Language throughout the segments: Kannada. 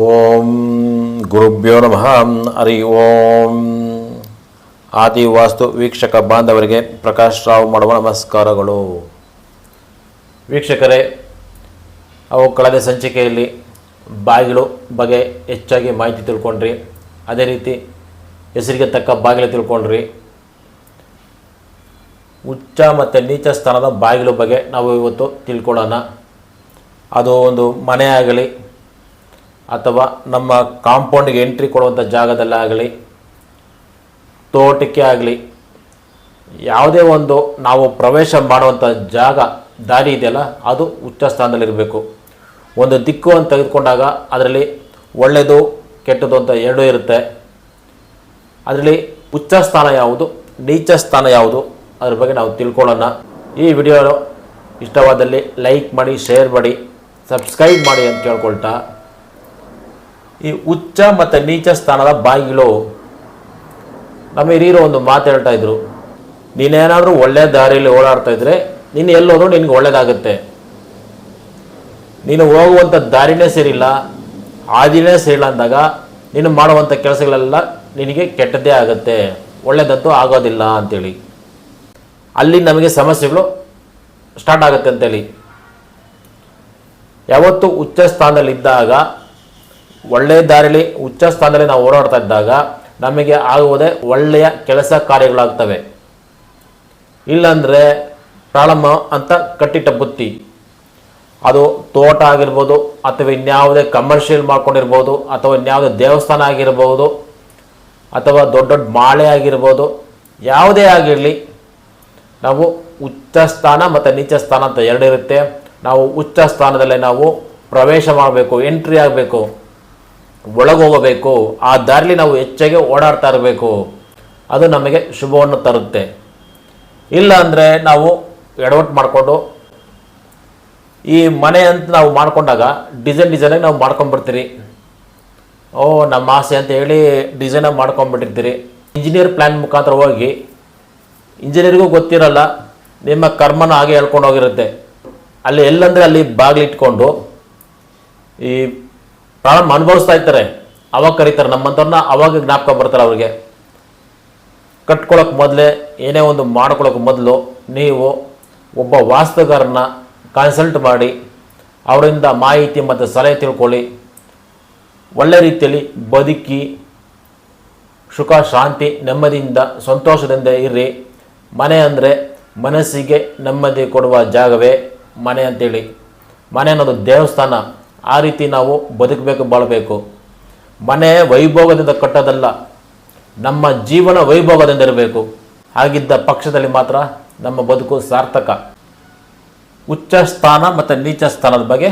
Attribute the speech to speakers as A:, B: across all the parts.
A: ಓಂ ಗುರುಭ್ಯೋ ನಮಃ ಹರಿ ಓಂ ಆದಿ ವಾಸ್ತು ವೀಕ್ಷಕ ಬಾಂಧವರಿಗೆ ಪ್ರಕಾಶ್ ರಾವ್ ಮಾಡುವ ನಮಸ್ಕಾರಗಳು. ವೀಕ್ಷಕರೇ, ಅವು ಕಳೆದ ಸಂಚಿಕೆಯಲ್ಲಿ ಬಾಗಿಲು ಬಗ್ಗೆ ಹೆಚ್ಚಾಗಿ ಮಾಹಿತಿ ತಿಳ್ಕೊಂಡ್ರಿ. ಅದೇ ರೀತಿ ಹೆಸರಿಗೆ ತಕ್ಕ ಬಾಗಿಲು ತಿಳ್ಕೊಂಡ್ರಿ. ಉಚ್ಚ ಮತ್ತು ನೀಚ ಸ್ಥಾನದ ಬಾಗಿಲು ಬಗ್ಗೆ ನಾವು ಇವತ್ತು ತಿಳ್ಕೊಳ್ಳೋಣ. ಅದು ಒಂದು ಮನೆ ಆಗಲಿ ಅಥವಾ ನಮ್ಮ ಕಾಂಪೌಂಡಿಗೆ ಎಂಟ್ರಿ ಕೊಡುವಂಥ ಜಾಗದಲ್ಲಾಗಲಿ ತೋಟಕ್ಕೆ ಆಗಲಿ, ಯಾವುದೇ ಒಂದು ನಾವು ಪ್ರವೇಶ ಮಾಡುವಂಥ ಜಾಗ, ದಾರಿ ಇದೆಯಲ್ಲ, ಅದು ಉಚ್ಚ ಸ್ಥಾನದಲ್ಲಿರಬೇಕು. ಒಂದು ದಿಕ್ಕು ಅಂತ ತೆಗೆದುಕೊಂಡಾಗ ಅದರಲ್ಲಿ ಒಳ್ಳೆಯದು ಕೆಟ್ಟದ್ದು ಅಂತ ಎರಡೂ ಇರುತ್ತೆ. ಅದರಲ್ಲಿ ಉಚ್ಚ ಸ್ಥಾನ ಯಾವುದು, ನೀಚ ಸ್ಥಾನ ಯಾವುದು, ಅದ್ರ ಬಗ್ಗೆ ನಾವು ತಿಳ್ಕೊಳ್ಳೋಣ. ಈ ವಿಡಿಯೋ ಇಷ್ಟವಾದಲ್ಲಿ ಲೈಕ್ ಮಾಡಿ, ಶೇರ್ ಮಾಡಿ, ಸಬ್ಸ್ಕ್ರೈಬ್ ಮಾಡಿ ಅಂತ ಕೇಳ್ಕೊಳ್ತಾ ಈ ಉಚ್ಚ ಮತ್ತು ನೀಚ ಸ್ಥಾನದ ಬಾಗಿಲು. ನಮ್ಮ ಹಿರಿಯರು ಒಂದು ಮಾತು ಹೇಳ್ತಾ ಇದ್ರು. ನೀನೇನಾದರೂ ಒಳ್ಳೆ ದಾರಿಯಲ್ಲಿ ಓಡಾಡ್ತಾ ಇದ್ರೆ ನೀನು ಎಲ್ಲೋದ್ರು ನಿನಗೆ ಒಳ್ಳೇದಾಗುತ್ತೆ. ನೀನು ಹೋಗುವಂಥ ದಾರಿನೇ ಸೇರಿಲ್ಲ ಹಾದಿನೇ ಸೇರಿಲ್ಲ ಅಂದಾಗ ನೀನು ಮಾಡುವಂಥ ಕೆಲಸಗಳೆಲ್ಲ ನಿನಗೆ ಕೆಟ್ಟದ್ದೇ ಆಗುತ್ತೆ. ಒಳ್ಳೆಯದಂತೂ ಆಗೋದಿಲ್ಲ ಅಂತೇಳಿ. ಅಲ್ಲಿ ನಮಗೆ ಸಮಸ್ಯೆಗಳು ಸ್ಟಾರ್ಟ್ ಆಗುತ್ತೆ ಅಂತೇಳಿ. ಯಾವತ್ತು ಉಚ್ಚ ಸ್ಥಾನದಲ್ಲಿದ್ದಾಗ ಒಳ್ಳೆಯ ದಾರಿಲಿ, ಉಚ್ಚ ಸ್ಥಾನದಲ್ಲಿ ನಾವು ಓಡಾಡ್ತಾ ಇದ್ದಾಗ ನಮಗೆ ಆಗುವುದೇ ಒಳ್ಳೆಯ ಕೆಲಸ ಕಾರ್ಯಗಳಾಗ್ತವೆ. ಇಲ್ಲಾಂದರೆ ಪ್ರಾರಂಭ ಅಂತ ಕಟ್ಟಿಟ್ಟ ಬುತ್ತಿ. ಅದು ತೋಟ ಆಗಿರ್ಬೋದು, ಅಥವಾ ಇನ್ಯಾವುದೇ ಕಮರ್ಷಿಯಲ್ ಮಾಡ್ಕೊಂಡಿರ್ಬೋದು, ಅಥವಾ ಇನ್ಯಾವುದೇ ದೇವಸ್ಥಾನ ಆಗಿರ್ಬೋದು, ಅಥವಾ ದೊಡ್ಡ ದೊಡ್ಡ ಮಾಳೆ ಆಗಿರ್ಬೋದು, ಯಾವುದೇ ಆಗಿರಲಿ, ನಾವು ಉಚ್ಚ ಸ್ಥಾನ ಮತ್ತು ನೀಚ ಸ್ಥಾನ ಅಂತ ಎರಡಿರುತ್ತೆ. ನಾವು ಉಚ್ಚ ಸ್ಥಾನದಲ್ಲೇ ನಾವು ಪ್ರವೇಶ ಮಾಡಬೇಕು ಎಂಟ್ರಿ ಆಗಬೇಕು. ಒಳಗೋಗಬೇಕು, ಆ ದಾರಿಲಿ ನಾವು ಹೆಚ್ಚಾಗಿ ಓಡಾಡ್ತಾ ಇರಬೇಕು. ಅದು ನಮಗೆ ಶುಭವನ್ನು ತರುತ್ತೆ. ಇಲ್ಲ ಅಂದರೆ ನಾವು ಎಡವಟ್ಟು ಮಾಡಿಕೊಂಡು, ಈ ಮನೆ ಅಂತ ನಾವು ಮಾಡ್ಕೊಂಡಾಗ ಡಿಸೈನ್ ಡಿಸೈನಾಗಿ ನಾವು ಮಾಡ್ಕೊಂಡ್ಬಿಡ್ತೀರಿ. ಓ, ನಮ್ಮ ಆಸೆ ಅಂತ ಹೇಳಿ ಡಿಸೈನಾಗಿ ಮಾಡ್ಕೊಂಡ್ಬಿಟ್ಟಿರ್ತೀರಿ. ಇಂಜಿನಿಯರ್ ಪ್ಲ್ಯಾನ್ ಮುಖಾಂತರ ಹೋಗಿ, ಇಂಜಿನಿಯರಿಗೂ ಗೊತ್ತಿರಲ್ಲ, ನಿಮ್ಮ ಕರ್ಮನ ಹಾಗೆ ಹೇಳ್ಕೊಂಡು ಹೋಗಿರುತ್ತೆ. ಅಲ್ಲಿ ಎಲ್ಲಂದರೆ ಅಲ್ಲಿ ಬಾಗಿಲಿಟ್ಕೊಂಡು ಈ ಪ್ರಾರಂಭ ಅನುಭವಿಸ್ತಾ ಇರ್ತಾರೆ. ಅವಾಗ ಕರೀತಾರೆ. ನಮ್ಮಂಥವ್ರನ್ನ ಅವಾಗ ಜ್ಞಾಪಕ ಬರ್ತಾರೆ ಅವ್ರಿಗೆ. ಕಟ್ಕೊಳ್ಳೋಕೆ ಮೊದಲೇ, ಏನೇ ಒಂದು ಮಾಡ್ಕೊಳ್ಳೋಕೆ ಮೊದಲು ನೀವು ಒಬ್ಬ ವಾಸ್ತುಗಾರನ್ನ ಕನ್ಸಲ್ಟ್ ಮಾಡಿ, ಅವರಿಂದ ಮಾಹಿತಿ ಮತ್ತು ಸಲಹೆ ತಿಳ್ಕೊಳ್ಳಿ. ಒಳ್ಳೆ ರೀತಿಯಲ್ಲಿ ಬದುಕಿ, ಸುಖ, ಶಾಂತಿ, ನೆಮ್ಮದಿಯಿಂದ, ಸಂತೋಷದಿಂದ ಇರ್ರಿ. ಮನೆ ಅಂದರೆ ಮನಸ್ಸಿಗೆ ನೆಮ್ಮದಿ ಕೊಡುವ ಜಾಗವೇ ಮನೆ ಅಂತೇಳಿ. ಮನೆ ಅನ್ನೋದು ದೇವಸ್ಥಾನ. ಆ ರೀತಿ ನಾವು ಬದುಕಬೇಕು, ಬಾಳಬೇಕು. ಮನೆ ವೈಭೋಗದಿಂದ ಕಟ್ಟೋದಲ್ಲ, ನಮ್ಮ ಜೀವನ ವೈಭೋಗದಿಂದ ಇರಬೇಕು. ಹಾಗಿದ್ದ ಪಕ್ಷದಲ್ಲಿ ಮಾತ್ರ ನಮ್ಮ ಬದುಕು ಸಾರ್ಥಕ. ಉಚ್ಚ ಸ್ಥಾನ ಮತ್ತು ನೀಚ ಸ್ಥಾನದ ಬಗ್ಗೆ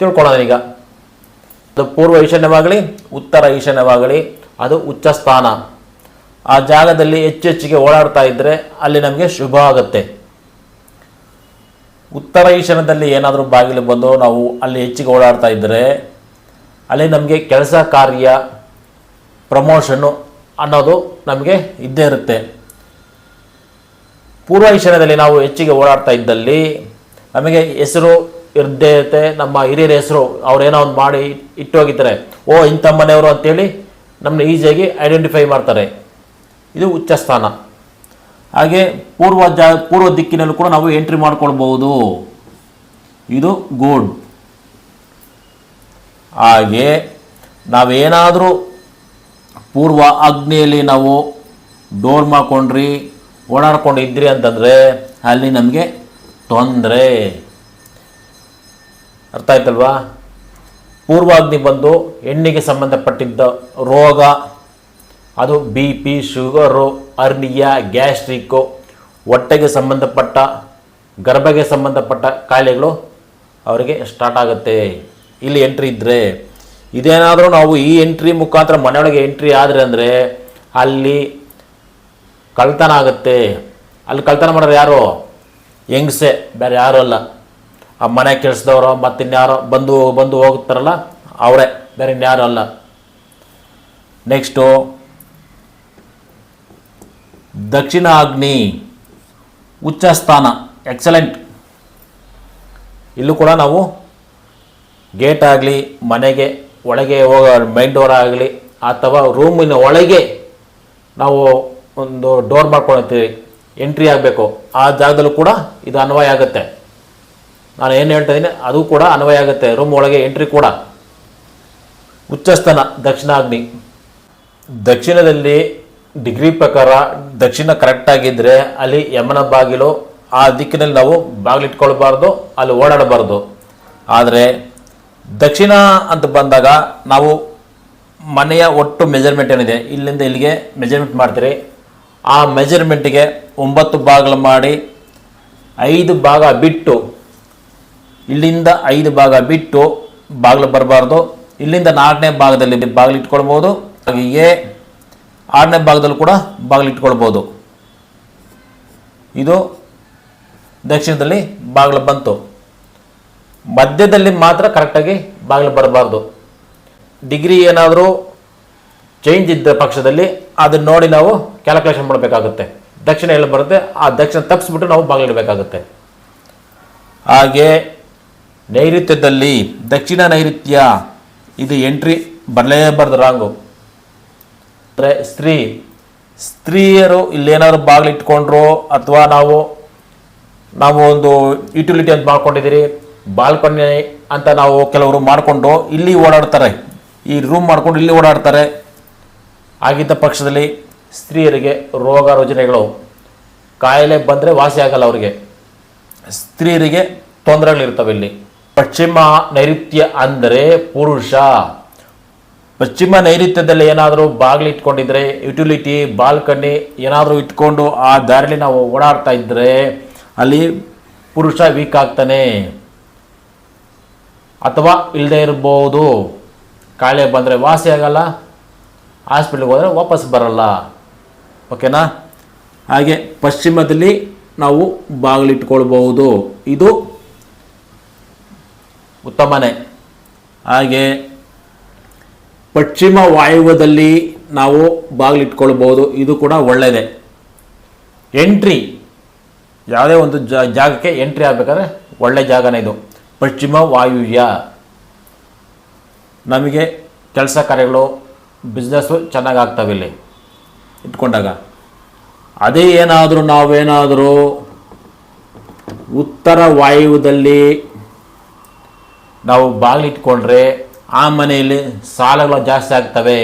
A: ತಿಳ್ಕೊಳ್ಳೋಣ ಈಗ. ಅದು ಪೂರ್ವ ಈಶಾನ್ಯವಾಗಲಿ, ಉತ್ತರ ಈಶಾನ್ಯವಾಗಲಿ, ಅದು ಉಚ್ಚ ಸ್ಥಾನ. ಆ ಜಾಗದಲ್ಲಿ ಹೆಚ್ಚು ಹೆಚ್ಚಿಗೆ ಓಡಾಡ್ತಾ ಇದ್ದರೆ ಅಲ್ಲಿ ನಮಗೆ ಶುಭ ಆಗುತ್ತೆ. ಉತ್ತರ ಈಶಾನ್ಯದಲ್ಲಿ ಏನಾದರೂ ಬಾಗಿಲು ಬಂದು ನಾವು ಅಲ್ಲಿ ಹೆಚ್ಚಿಗೆ ಓಡಾಡ್ತಾ ಇದ್ದರೆ ಅಲ್ಲಿ ನಮಗೆ ಕೆಲಸ ಕಾರ್ಯ ಪ್ರಮೋಷನ್ನು ಅನ್ನೋದು ನಮಗೆ ಇದ್ದೇ ಇರುತ್ತೆ. ಪೂರ್ವ ಈಶಾನ್ಯದಲ್ಲಿ ನಾವು ಹೆಚ್ಚಿಗೆ ಓಡಾಡ್ತಾ ಇದ್ದಲ್ಲಿ ನಮಗೆ ಹೆಸರು ಇರದೇ ಇರುತ್ತೆ. ನಮ್ಮ ಹಿರಿಯರ ಹೆಸರು ಅವ್ರೇನೋ ಒಂದು ಮಾಡಿ ಇಟ್ಟು ಹೋಗಿದ್ದಾರೆ. ಓ, ಇಂಥ ಮನೆಯವರು ಅಂತೇಳಿ ನಮ್ಮನ್ನ ಈಸಿಯಾಗಿ ಐಡೆಂಟಿಫೈ ಮಾಡ್ತಾರೆ. ಇದು ಉಚ್ಚ ಸ್ಥಾನ ಹಾಗೆ ಪೂರ್ವ ಜಾ, ಪೂರ್ವ ದಿಕ್ಕಿನಲ್ಲೂ ಕೂಡ ನಾವು ಎಂಟ್ರಿ ಮಾಡ್ಕೊಳ್ಬಹುದು. ಇದು ಗೋಡ್ ಹಾಗೆ ನಾವೇನಾದರೂ ಪೂರ್ವ ಅಗ್ನಿಯಲ್ಲಿ ನಾವು ಡೋರ್ ಮಾಡ್ಕೊಂಡ್ರಿ ಓಡಾಡ್ಕೊಂಡು ಇದ್ರಿ ಅಂತಂದರೆ ಅಲ್ಲಿ ನಮಗೆ ತೊಂದರೆ. ಅರ್ಥ ಆಯ್ತಲ್ವಾ? ಪೂರ್ವಾಗ್ನಿ ಬಂದು ಹೆಣ್ಣಿಗೆ ಸಂಬಂಧಪಟ್ಟಿದ್ದ ರೋಗ ಅದು B P sugar hernia gastric ಹೊಟ್ಟೆಗೆ ಸಂಬಂಧಪಟ್ಟ, ಗರ್ಭಗೆ ಸಂಬಂಧಪಟ್ಟ ಕಾಯಿಲೆಗಳು ಅವರಿಗೆ ಸ್ಟಾರ್ಟ್ ಆಗುತ್ತೆ. ಇಲ್ಲಿ ಎಂಟ್ರಿ ಇದ್ದರೆ ಇದೇನಾದರೂ ನಾವು ಈ ಎಂಟ್ರಿ ಮುಖಾಂತರ ಮನೆಯೊಳಗೆ ಎಂಟ್ರಿ ಆದರೆ ಅಂದರೆ ಅಲ್ಲಿ ಕಳ್ತನ ಆಗುತ್ತೆ. ಅಲ್ಲಿ ಕಳ್ತನ ಮಾಡೋರು ಯಾರು? ಹೆಂಗಸೆ, ಬೇರೆ ಯಾರು ಅಲ್ಲ. ಆ ಮನೆ ಕೆಲಸದವರು, ಮತ್ತಿನ್ಯಾರೋ ಬಂದು ಬಂದು ಹೋಗ್ತಾರಲ್ಲ, ಅವರೇ, ಬೇರೆ ಇನ್ಯಾರು ಅಲ್ಲ. ನೆಕ್ಸ್ಟು ದಕ್ಷಿಣ ಅಗ್ನಿ ಉಚ್ಚ ಸ್ಥಾನ ಎಕ್ಸಲೆಂಟ್. ಇಲ್ಲೂ ಕೂಡ ನಾವು ಗೇಟ್ ಆಗಲಿ, ಮನೆಗೆ, ಒಳಗೆ ಹೋಗೋ ಮೈನ್ ಡೋರ್ ಆಗಲಿ, ಅಥವಾ ರೂಮಿನ ಒಳಗೆ ನಾವು ಒಂದು ಡೋರ್ ಮಾಡ್ಕೊಳ್ತೀವಿ, ಎಂಟ್ರಿ ಆಗಬೇಕು. ಆ ಜಾಗದಲ್ಲೂ ಕೂಡ ಇದು ಅನ್ವಯ ಆಗುತ್ತೆ. ನಾನು ಏನು ಹೇಳ್ತಾ ಇದ್ದೀನಿ ಅದು ಕೂಡ ಅನ್ವಯ ಆಗುತ್ತೆ, ರೂಮ್ ಒಳಗೆ ಎಂಟ್ರಿ ಕೂಡ. ಉಚ್ಚಸ್ಥಾನ, ದಕ್ಷಿಣಾಗ್ನಿ. ದಕ್ಷಿಣದಲ್ಲಿ ಡಿಗ್ರಿ ಪ್ರಕಾರ ದಕ್ಷಿಣ ಕರೆಕ್ಟ್ ಆಗಿದ್ರೆ ಅಲ್ಲಿ ಯಮನ ಬಾಗಿಲು, ಆ ದಿಕ್ಕಿನಲ್ಲಿ ನಾವು ಬಾಗಿಲಿಟ್ಕೊಳ್ಬಾರ್ದು, ಅಲ್ಲಿ ಓಡಾಡಬಾರ್ದು. ಆದರೆ ದಕ್ಷಿಣ ಅಂತ ಬಂದಾಗ ನಾವು ಮನೆಯ ಒಟ್ಟು ಮೆಜರ್ಮೆಂಟ್ ಏನಿದೆ? ಇಲ್ಲಿಂದ ಇಲ್ಲಿಗೆ ಮೆಜರ್ಮೆಂಟ್ ಮಾಡ್ತೀರಿ. ಆ ಮೆಜರ್ಮೆಂಟಿಗೆ ಒಂಬತ್ತು ಭಾಗಗಳು ಮಾಡಿ ಐದು ಭಾಗ ಬಿಟ್ಟು, ಇಲ್ಲಿಂದ ಐದು ಭಾಗ ಬಿಟ್ಟು ಬಾಗಿಲು ಬರಬಾರ್ದು. ಇಲ್ಲಿಂದ ನಾಲ್ಕನೇ ಭಾಗದಲ್ಲಿ ಬಾಗಿಲು ಇಟ್ಕೊಳ್ಬೋದು ಹಾಗೆಯೇ ಆರನೇ ಭಾಗದಲ್ಲೂ ಕೂಡ ಬಾಗಿಲಿಟ್ಕೊಳ್ಬೋದು ಇದು ದಕ್ಷಿಣದಲ್ಲಿ ಬಾಗಿಲು ಬಂತು. ಮಧ್ಯದಲ್ಲಿ ಮಾತ್ರ ಕರೆಕ್ಟಾಗಿ ಬಾಗಿಲು ಬರಬಾರ್ದು. ಡಿಗ್ರಿ ಏನಾದರೂ ಚೇಂಜ್ ಇದ್ದ ಪಕ್ಷದಲ್ಲಿ ಅದನ್ನ ನೋಡಿ ನಾವು ಕ್ಯಾಲ್ಕುಲೇಷನ್ ಮಾಡಬೇಕಾಗುತ್ತೆ. ದಕ್ಷಿಣ ಎಲ್ಲಿ ಬರುತ್ತೆ, ಆ ದಕ್ಷಿಣ ತಪ್ಪಿಸ್ಬಿಟ್ಟು ನಾವು ಬಾಗಿಲಿಡಬೇಕಾಗುತ್ತೆ ಹಾಗೆ ನೈಋತ್ಯದಲ್ಲಿ ದಕ್ಷಿಣ ನೈಋತ್ಯ ಇದು ಎಂಟ್ರಿ ಬರಲೇಬಾರ್ದು ರಾಂಗು ಅಂದರೆ ಸ್ತ್ರೀ, ಸ್ತ್ರೀಯರು ಇಲ್ಲೇನಾದ್ರು ಬಾಗಿಲಿಟ್ಕೊಂಡ್ರು ಅಥವಾ ನಾವು ನಾವು ಒಂದು ಯುಟಿಲಿಟಿ ಅಂತ ಮಾಡ್ಕೊಂಡಿದ್ದೀರಿ, ಬಾಲ್ಕನಿ ಅಂತ ನಾವು ಕೆಲವರು ಮಾಡಿಕೊಂಡು ಇಲ್ಲಿ ಓಡಾಡ್ತಾರೆ. ಈ ರೂಮ್ ಮಾಡಿಕೊಂಡು ಇಲ್ಲಿ ಓಡಾಡ್ತಾರೆ. ಆಗಿದ್ದ ಪಕ್ಷದಲ್ಲಿ ಸ್ತ್ರೀಯರಿಗೆ ರೋಗ ರೋಜನೆಗಳು ಕಾಯಿಲೆ ಬಂದರೆ ವಾಸಿ ಆಗಲ್ಲ ಅವರಿಗೆ. ಸ್ತ್ರೀಯರಿಗೆ ತೊಂದರೆಗಳಿರ್ತವೆ ಇಲ್ಲಿ. ಪಶ್ಚಿಮ ನೈಋತ್ಯ ಅಂದರೆ ಪುರುಷ. ಪಶ್ಚಿಮ ನೈಋತ್ಯದಲ್ಲಿ ಏನಾದರೂ ಬಾಗಿಲು ಇಟ್ಕೊಂಡಿದ್ರೆ ಯುಟಿಲಿಟಿ ಬಾಲ್ಕನಿ ಏನಾದರೂ ಇಟ್ಕೊಂಡು ಆ ದಾರಿಲಿ ನಾವು ಓಡಾಡ್ತಾ ಇದ್ದರೆ ಅಲ್ಲಿ ಪುರುಷ ವೀಕ್ ಆಗ್ತಾನೆ. ಅಥವಾ ಇಲ್ಲದೆ ಇರ್ಬೋದು ಕಾಯಿಲೆ ಬಂದರೆ ವಾಸಿ ಆಗಲ್ಲ ಹಾಸ್ಪಿಟ್ಲಿಗೆ ಹೋದರೆ ವಾಪಸ್ ಬರಲ್ಲ. ಓಕೆನಾ ಹಾಗೆ ಪಶ್ಚಿಮದಲ್ಲಿ ನಾವು ಬಾಗಿಲಿಟ್ಕೊಳ್ಬಹುದು ಇದು ಉತ್ತಮನೇ. ಹಾಗೆ ಪಶ್ಚಿಮ ವಾಯುವ್ಯದಲ್ಲಿ ನಾವು ಬಾಗಿಲಿಟ್ಕೊಳ್ಬೋದು ಇದು ಕೂಡ ಒಳ್ಳೆಯದೇ ಎಂಟ್ರಿ ಯಾವುದೇ ಒಂದು ಜಾಗಕ್ಕೆ ಎಂಟ್ರಿ ಆಗಬೇಕಾದ್ರೆ ಒಳ್ಳೆ ಜಾಗನೇ ಇದು. ಪಶ್ಚಿಮ ವಾಯುವ್ಯ. ನಮಗೆ ಕೆಲಸ ಕಾರ್ಯಗಳು ಬಿಸ್ನೆಸ್ಸು ಚೆನ್ನಾಗಿ ಆಗ್ತವೆ ಇಲ್ಲಿ. ಇಟ್ಕೊಂಡಾಗ. ಅದೇ ಏನಾದರೂ ನಾವೇನಾದರೂ ಉತ್ತರ ವಾಯುವ್ಯದಲ್ಲಿ ನಾವು ಬಾಗಿಲಿಟ್ಕೊಂಡ್ರೆ ಆ ಮನೆಯಲ್ಲಿ ಸಾಲಗಳು ಜಾಸ್ತಿ ಆಗ್ತವೆ.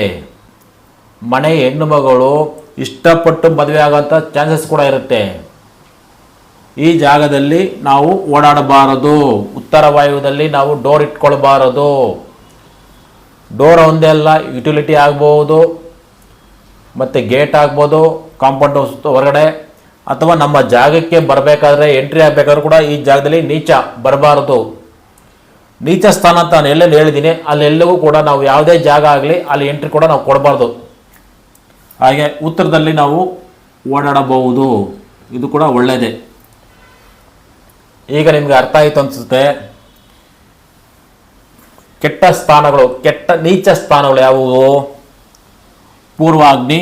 A: ಮನೆ ಹೆಣ್ಣು ಮಗಳು ಇಷ್ಟಪಟ್ಟು ಮದುವೆ ಆಗೋಂಥ ಚಾನ್ಸಸ್ ಕೂಡ ಇರುತ್ತೆ. ಈ ಜಾಗದಲ್ಲಿ ನಾವು ಓಡಾಡಬಾರದು. ಉತ್ತರ ವಾಯುವ್ಯದಲ್ಲಿ ನಾವು ಡೋರ್ ಇಟ್ಕೊಳ್ಬಾರದು. ಡೋರ್ ಒಂದೇ ಅಲ್ಲ ಯುಟಿಲಿಟಿ ಆಗ್ಬೋದು, ಮತ್ತು ಗೇಟ್ ಆಗ್ಬೋದು ಕಾಂಪೌಂಡ್ ಹೊರಗಡೆ, ಅಥವಾ ನಮ್ಮ ಜಾಗಕ್ಕೆ ಬರಬೇಕಾದ್ರೆ ಎಂಟ್ರಿ ಆಗಬೇಕಾದ್ರೂ ಕೂಡ ಈ ಜಾಗದಲ್ಲಿ ನೀಚ, ಬರಬಾರದು. ನೀಚ ಸ್ಥಾನ ಅಂತ ನಾನು ಎಲ್ಲೆಲ್ಲಿ ಹೇಳಿದ್ದೀನಿ ಅಲ್ಲೆಲ್ಲವೂ ಕೂಡ ನಾವು ಯಾವುದೇ ಜಾಗ ಆಗಲಿ, ಅಲ್ಲಿ ಎಂಟ್ರಿ ಕೂಡ ನಾವು ಕೊಡಬಾರ್ದು. ಹಾಗೆ ಉತ್ತರದಲ್ಲಿ ನಾವು ಓಡಾಡಬಹುದು. ಇದು ಕೂಡ ಒಳ್ಳೆಯದೇ ಈಗ ನಿಮಗೆ ಅರ್ಥ ಆಯಿತು ಅನಿಸುತ್ತೆ. ಕೆಟ್ಟ ಸ್ಥಾನಗಳು, ಕೆಟ್ಟ ನೀಚ ಸ್ಥಾನಗಳು ಯಾವುವು ಪೂರ್ವ ಅಗ್ನಿ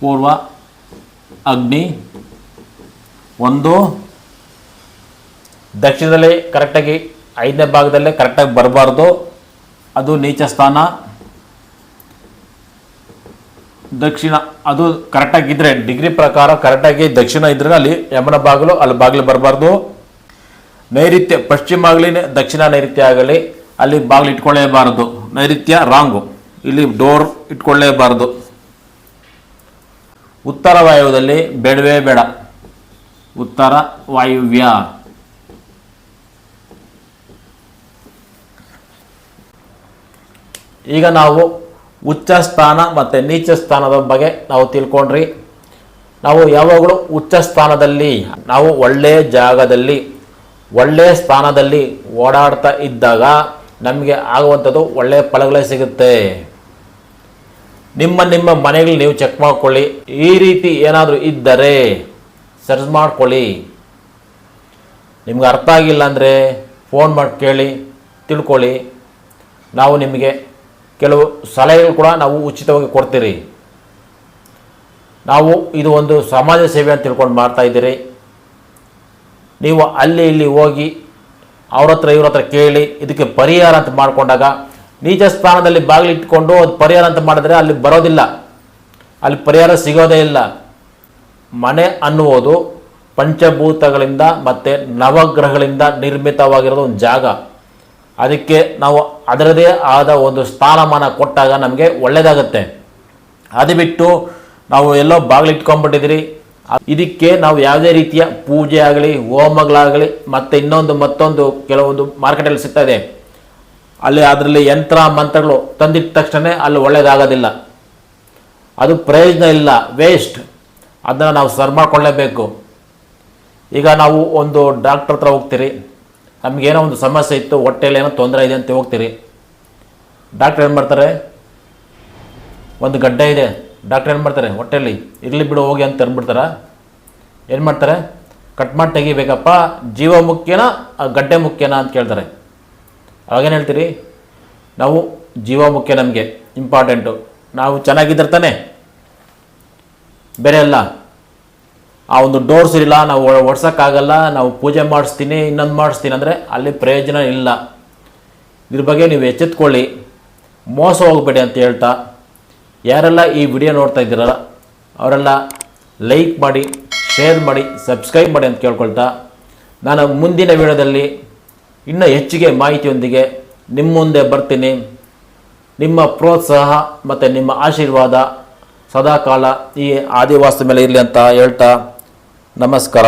A: ಪೂರ್ವ ಅಗ್ನಿ ಒಂದು ದಕ್ಷಿಣದಲ್ಲಿ ಕರೆಕ್ಟಾಗಿ ಐದನೇ ಭಾಗದಲ್ಲೇ ಕರೆಕ್ಟಾಗಿ ಬರಬಾರ್ದು. ಅದು ನೀಚ ಸ್ಥಾನ. ದಕ್ಷಿಣ, ಅದು ಕರೆಕ್ಟಾಗಿದ್ದರೆ ಡಿಗ್ರಿ ಪ್ರಕಾರ ಕರೆಕ್ಟಾಗಿ ದಕ್ಷಿಣ ಇದ್ರೆ ಅಲ್ಲಿ ಯಮನ ಬಾಗಿಲು, ಅಲ್ಲಿ ಬಾಗಿಲು ಬರಬಾರ್ದು. ನೈಋತ್ಯ ಪಶ್ಚಿಮ ಆಗಲಿ ದಕ್ಷಿಣ ನೈಋತ್ಯ ಆಗಲಿ, ಅಲ್ಲಿ ಬಾಗಿಲು ಇಟ್ಕೊಳ್ಳೇಬಾರದು. ನೈಋತ್ಯ ರಾಂಗು, ಇಲ್ಲಿ ಡೋರ್ ಇಟ್ಕೊಳ್ಳೇಬಾರದು. ಉತ್ತರ ವಾಯುವದಲ್ಲಿ ಬೇಡವೇ ಬೇಡ. ಉತ್ತರ ವಾಯುವ್ಯ. ಈಗ ನಾವು ಉಚ್ಚ ಸ್ಥಾನ ಮತ್ತು ನೀಚ ಸ್ಥಾನದ ಬಗ್ಗೆ ನಾವು ತಿಳ್ಕೊಂಡ್ರಿ. ನಾವು ಯಾವಾಗಲೂ ಉಚ್ಚ ಸ್ಥಾನದಲ್ಲಿ, ನಾವು ಒಳ್ಳೆಯ ಜಾಗದಲ್ಲಿ ಒಳ್ಳೆಯ ಸ್ಥಾನದಲ್ಲಿ ಓಡಾಡ್ತಾ ಇದ್ದಾಗ ನಮಗೆ ಆಗುವಂಥದ್ದು ಒಳ್ಳೆಯ ಫಲಗಳೇ ಸಿಗುತ್ತೆ. ನಿಮ್ಮ ನಿಮ್ಮ ಮನೆಗಳು ನೀವು ಚೆಕ್ ಮಾಡ್ಕೊಳ್ಳಿ. ಈ ರೀತಿ ಏನಾದರೂ ಇದ್ದರೆ ಸರ್ಚ್ ಮಾಡ್ಕೊಳ್ಳಿ. ನಿಮ್ಗೆ ಅರ್ಥ ಆಗಿಲ್ಲ ಅಂದರೆ ಫೋನ್ ಮಾಡಿ ಕೇಳಿ, ತಿಳ್ಕೊಳ್ಳಿ. ನಾವು ನಿಮಗೆ ಕೆಲವು ಸಲಹೆಗಳು ಕೂಡ ನಾವು ಉಚಿತವಾಗಿ ಕೊಡ್ತೀರಿ. ನಾವು ಇದು ಒಂದು ಸಮಾಜ ಸೇವೆ ಅಂತ ತಿಳ್ಕೊಂಡು ಮಾಡ್ತಾ ಇದ್ದೀರಿ. ನೀವು ಅಲ್ಲಿ ಇಲ್ಲಿ ಹೋಗಿ ಅವ್ರ ಹತ್ರ ಇವ್ರ ಹತ್ರ ಕೇಳಿ, ಇದಕ್ಕೆ ಪರಿಹಾರ ಅಂತ ಮಾಡಿಕೊಂಡಾಗ ನೀಚ ಸ್ಥಾನದಲ್ಲಿ ಬಾಗಿಲಿಟ್ಕೊಂಡು ಅದು ಪರಿಹಾರ ಅಂತ ಮಾಡಿದ್ರೆ ಅಲ್ಲಿ ಬರೋದಿಲ್ಲ. ಅಲ್ಲಿ ಪರಿಹಾರ ಸಿಗೋದೇ ಇಲ್ಲ. ಮನೆ ಅನ್ನುವುದು ಪಂಚಭೂತಗಳಿಂದ ಮತ್ತು ನವಗ್ರಹಗಳಿಂದ ನಿರ್ಮಿತವಾಗಿರೋದು ಒಂದು ಜಾಗ. ಅದಕ್ಕೆ ನಾವು ಅದರದೇ ಆದ ಒಂದು ಸ್ಥಾನಮಾನ ಕೊಟ್ಟಾಗ ನಮಗೆ ಒಳ್ಳೆಯದಾಗತ್ತೆ ಅದು ಬಿಟ್ಟು ನಾವು ಎಲ್ಲೋ ಬಾಗಿಲಿಟ್ಕೊಂಡ್ಬಿಟ್ಟಿದ್ರಿ ಇದಕ್ಕೆ ನಾವು ಯಾವುದೇ ರೀತಿಯ ಪೂಜೆ ಆಗಲಿ, ಹೋಮಗಳಾಗಲಿ, ಮತ್ತು ಇನ್ನೊಂದು ಮತ್ತೊಂದು ಕೆಲವೊಂದು ಮಾರ್ಕೆಟಲ್ಲಿ ಸಿಗ್ತಾ ಇದೆ ಅಲ್ಲಿ ಅದರಲ್ಲಿ ಯಂತ್ರ, ಮಂತ್ರಗಳು ತಂದಿದ್ದ ತಕ್ಷಣ ಅಲ್ಲಿ ಒಳ್ಳೆಯದಾಗೋದಿಲ್ಲ ಅದು ಪ್ರಯೋಜನ ಇಲ್ಲ ವೇಸ್ಟ್ ಅದನ್ನು ನಾವು ಸರ್ ಮಾಡ್ಕೊಳ್ಳೇಬೇಕು. ಈಗ ನಾವು ಒಂದು ಡಾಕ್ಟ್ರ ಹತ್ರ ಹೋಗ್ತೀರಿ. ನಮಗೇನೋ ಒಂದು ಸಮಸ್ಯೆ ಇತ್ತು ಹೊಟ್ಟೆಯಲ್ಲಿ ಏನೋ ತೊಂದರೆ ಇದೆ ಅಂತ ಹೋಗ್ತೀರಿ. ಡಾಕ್ಟ್ರ್ ಏನು ಮಾಡ್ತಾರೆ? ಒಂದು ಗಡ್ಡೆ ಇದೆ. ಡಾಕ್ಟ್ರ್ ಏನು ಮಾಡ್ತಾರೆ? ಹೊಟ್ಟೆಯಲ್ಲಿ ಇರಲಿ ಬಿಡು, ಹೋಗಿ ಅಂತ ಅಂದ್ಬಿಡ್ತಾರ. ಏನು ಮಾಡ್ತಾರೆ? ಕಟ್ ಮಾಡಿ ತೆಗಿಬೇಕಪ್ಪ, ಜೀವ ಮುಖ್ಯನಾ ಗಡ್ಡೆ ಮುಖ್ಯನಾ ಅಂತ ಕೇಳ್ತಾರೆ. ಅವಾಗೇನು ಹೇಳ್ತೀರಿ? ನಾವು ಜೀವ ಮುಖ್ಯ ನಮಗೆ ಇಂಪಾರ್ಟೆಂಟು ನಾವು ಚೆನ್ನಾಗಿದ್ರೆ ತಾನೆ. ಬೇರೆ ಅಲ್ಲ. ಆ ಒಂದು ಡೋರ್ಸ್ ಇಲ್ಲ ನಾವು ಒಡ್ಸೋಕ್ಕಾಗಲ್ಲ, ನಾವು ಪೂಜೆ ಮಾಡಿಸ್ತೀನಿ, ಇನ್ನೊಂದು ಮಾಡಿಸ್ತೀನಿ ಅಂದರೆ ಅಲ್ಲಿ ಪ್ರಯೋಜನ ಇಲ್ಲ. ಇದ್ರ ಬಗ್ಗೆ ನೀವು ಎಚ್ಚೆತ್ಕೊಳ್ಳಿ. ಮೋಸ ಹೋಗಬೇಡಿ ಅಂತ ಹೇಳ್ತಾ, ಯಾರೆಲ್ಲ ಈ ವಿಡಿಯೋ ನೋಡ್ತಾ ಇದ್ದೀರಲ್ಲ, ಅವರೆಲ್ಲ ಲೈಕ್ ಮಾಡಿ ಶೇರ್ ಮಾಡಿ ಸಬ್ಸ್ಕ್ರೈಬ್ ಮಾಡಿ ಅಂತ ಕೇಳ್ಕೊಳ್ತಾ, ನಾನು ಮುಂದಿನ ವಿಡಿಯೋದಲ್ಲಿ ಇನ್ನೂ ಹೆಚ್ಚಿಗೆ ಮಾಹಿತಿಯೊಂದಿಗೆ ನಿಮ್ಮ ಮುಂದೆ ಬರ್ತೀನಿ. ನಿಮ್ಮ ಪ್ರೋತ್ಸಾಹ ಮತ್ತು ನಿಮ್ಮ ಆಶೀರ್ವಾದ ಸದಾಕಾಲ ಈ ಆದಿವಾಸದ ಮೇಲೆ ಇರಲಿ ಅಂತ ಹೇಳ್ತಾ. ನಮಸ್ಕಾರ.